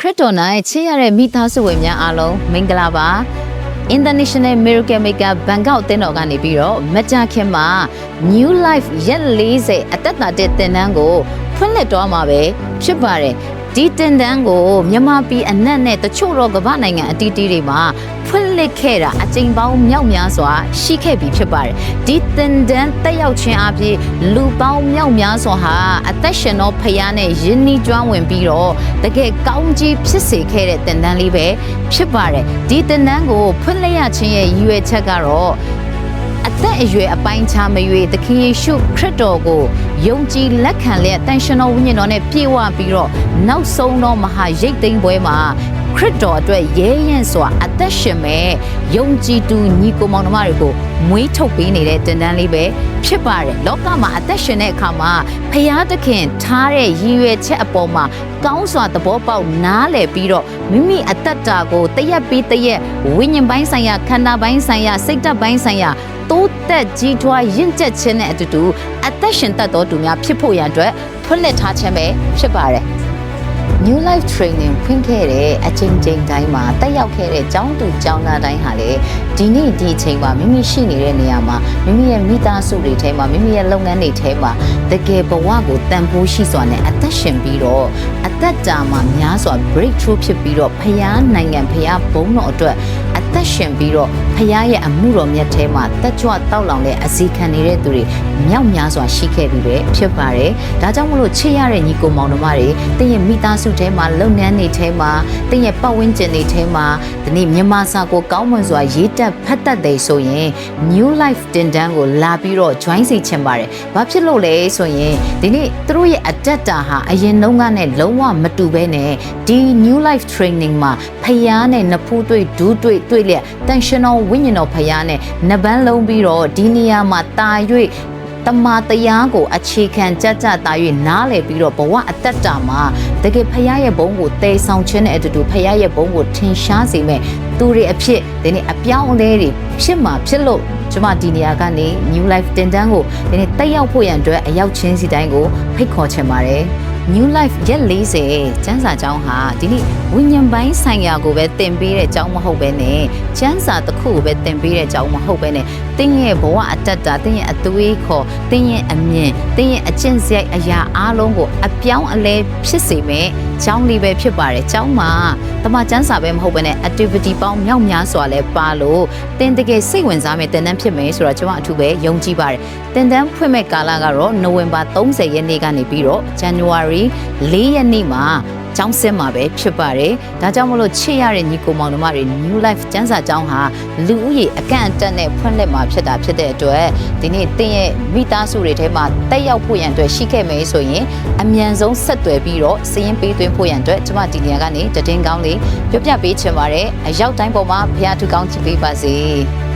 ခရစ်တော်၌ချစ်ရတဲ့မိသားစုဝင်များအားလုံးမင်္ဂလာပါ International Miracle Maker Bangkok တင်းတော်ကနေပြီးတော့မကြခင်မှာ New Life ရက်40အသက်တာတဲ့တင်တန်းကိုဖွင့်လှစ်တော့မှာပဲဖြစ်ပါတယ် ဒီတင်တန်းကိုမြန်မာပြည်အနှံ့နဲ့တချို့တော့ကမ္ဘာနိုင်ငံအတီးတီးတွေမှာဖွင့်လှစ်ခဲ့တာအကြိမ်ပေါင်းမြောက်များစွာရှိခဲ့ပြီဖြစ်ပါတယ်ဒီတင်တန်းတက်ရောက်ခြင်းအပြင်လူပေါင်းမြောက်များစွာဟာအသက်ရှင်သောဖခင်နဲ့ယဉ်နီးကျွမ်းဝင်ပြီးတော့တကယ်ကောင်းကြီးဖြစ်စေခဲ့တဲ့တင်တန်းလေးပဲဖြစ်ပါတယ်ဒီတင်တန်းကိုဖွင့်လှစ်ရခြင်းရဲ့ရည်ရွယ်ချက်ကတော့အ သက်အရွယ်အပိုင်းခြားမရွေးသခင်ယေရှုခရစ်တော်ကိုယုံကြည်လက်ခံလျက်တန်ရှင်တော်ဝိညာဉ်တော်နဲ့ပြည့်ဝပြီးတော့နောက်ဆုံးသောမဟာရိတ်သိမ်းပွဲမှာခရစ်တော်အတွက်ရဲရင်စွာအသက်ရှင်မဲ့ယုံကြည်သူညီကိုမောင်နှမတွေကိုမွေးထုတ်ပေးနေတဲ့တင်တန်းလေးပဲဖြစ်ပါတယ်လောကမှာအသက်ရှင်တဲ့အခါမှာဖရာသခင်ထားတဲ့ရည်ရွယ်ချက်အပေါ်မှာကောင်းစွာသဘောပေါက်နားလည်ပြီးတော့မိမိအသက်တာကိုတရက်ပြီးတရက်ဝိညာဉ်ပိုင်းဆိုင်ရာခန္ဓာပိုင်းဆိုင်ရာစိတ်ဓာတ်ပိုင်းဆိုင်ရာ တိုးတက်ကြီးထွားရင့်ကျက်ခြင်းနဲ့အတူတူအသက်ရှင်တတ်သောသူများဖြစ်ဖို့ရန်အတွက်ဖွင့်လှစ်ထားခြင်းပဲဖြစ်ပါတယ်။ New Life Training ဖွင့်ခဲ့တဲ့အချိန်ချင်းတိုင်းမှာတက်ရောက်ခဲ့တဲ့ကျောင်းသူကျောင်းသားတိုင်းဟာလေဒီနေ့ဒီအချိန်မှာမိမိရှိနေတဲ့နေရာမှာမိမိရဲ့မိသားစုတွေထဲမှာမိမိရဲ့လုပ်ငန်းတွေထဲမှာတကယ်ဘဝကိုတန်ဖိုးရှိစွာနဲ့အသက်ရှင်ပြီးတော့အသက်တာမှာများစွာ breakthrough ဖြစ်ပြီးတော့ဖျားနိုင်ငံဖျားဘုံတော်အတွက်အ သက်ရှင်ပြီးတော့ဖျားရဲ့အမှုတော်မြတ်ထဲမှာတက်ကြွတောက်လောင်တဲ့အစီခံနေတဲ့သူတွေမြောက်များစွာရှိခဲ့ပြီးပဲဖြစ်ပါတယ်။ဒါကြောင့်မလို့ချစ်ရတဲ့ညီကိုမောင်နှမတွေတင်းရဲ့မိသားစုထဲမှာလုပ်ငန်းတွေထဲမှာတင်းရဲ့ပတ်ဝန်းကျင်တွေထဲမှာဒီနေ့မြန်မာစာကိုကောင်းမွန်စွာရေးတက်ဖတ်တတ်တယ်ဆိုရင် New Life တင်တန်းကိုလာပြီးတော့ join စီချင်ပါတယ်။ဘာဖြစ်လို့လဲဆိုရင်ဒီနေ့သူတို့ရဲ့ adapter ဟာအရင်နှုန်းကနဲ့လုံးဝမတူဘဲနဲ့ဒီ New Life Training မှာဖျားနဲ့နဖူးတွေ့ဒူးတွေ့တွေ့လျက်တန်ရှင်တော်ဝိညာဉ်တော်ဖျားနဲ့နဘန်းလုံးပြီးတော့ဒီနေရာမှာတာ၍တမာတရားကိုအခြေခံကြကြတာ၍နားလည်ပြီးတော့ဘဝအသက်တာမှာတကယ်ဖရားရဲ့ဘုန်းကိုတည်ဆောင်ခြင်းနဲ့အတူတူဖရားရဲ့ဘုန်းကိုထင်ရှားစေမဲ့သူတွေအဖြစ်ဒီနေ့အပြောင်းအလဲတွေဖြစ်မှာဖြစ်လို့ကျွန်မဒီနေရာကနေ New Life တင်တန်းကိုဒီနေ့တက်ရောက်ဖို့ရန်အတွက်အရောက်ချင်းစီတိုင်းကိုဖိတ်ခေါ်ချင်ပါတယ် New Life ရက်40ကျန်းစာကျောင်းဟာဒီနေ့ဝိညာဉ်ပိုင်းဆိုင်ရာကိုပဲသင်ပေးတဲ့ကျောင်းမဟုတ်ပဲနဲ့ကျန်းစာတစ်ခုကိုပဲသင်ပေးတဲ့ကျောင်းမဟုတ်ပဲနဲ့ တင်းရဲ့ဘဝအတ္တတာတင်းရဲ့အသွေးခေါ်တင်းရဲ့အမြင်တင်းရဲ့အကျင့်စရိုက်အရာအားလုံးကိုအပြောင်းအလဲဖြစ်စေမဲ့ကျောင်းလေးပဲဖြစ်ပါတယ်ကျောင်းမှာတမကျန်းစာပဲမဟုတ်ပဲနဲ့ activity ပေါင်းမြောက်များစွာလဲပါလို့တင်းတကယ်စိတ်ဝင်စားမဲ့တင်တန်းဖြစ်မယ်ဆိုတော့ကျွန်မအထူးပဲယုံကြည်ပါတယ်တင်တန်းဖွင့်မဲ့ကာလကတော့နိုဝင်ဘာ30ရက်နေ့ကနေပြီးတော့ January 4ရက်နေ့မှာ ကျောင်းဆင်းမှာပဲဖြစ်ပါတယ်။ဒါကြောင့်မလို့ချစ်ရတဲ့ညီကိုမောင်နှမတွေ New Life ကျန်းစာကျောင်းဟာလူဦးရေအကန့်အသတ်နဲ့ဖွင့်လှစ်မှာဖြစ်တာဖြစ်တဲ့အတွက်ဒီနေ့တင်းရဲ့မိသားစုတွေထဲမှာတက်ရောက်ဖို့ရန်အတွက်ရှိခဲ့မယ်ဆိုရင်အမြန်ဆုံးဆက်သွယ်ပြီးတော့စည်ရင်ပေးသွင်းဖို့ရန်အတွက်ကျွန်မဒီနေရာကနေတည်င်းကောင်းလေးပြပြပေးချင်ပါတယ်။အရောက်တိုင်းပေါ်မှာဘုရားထူကောင်းချစ်ပေးပါစေ။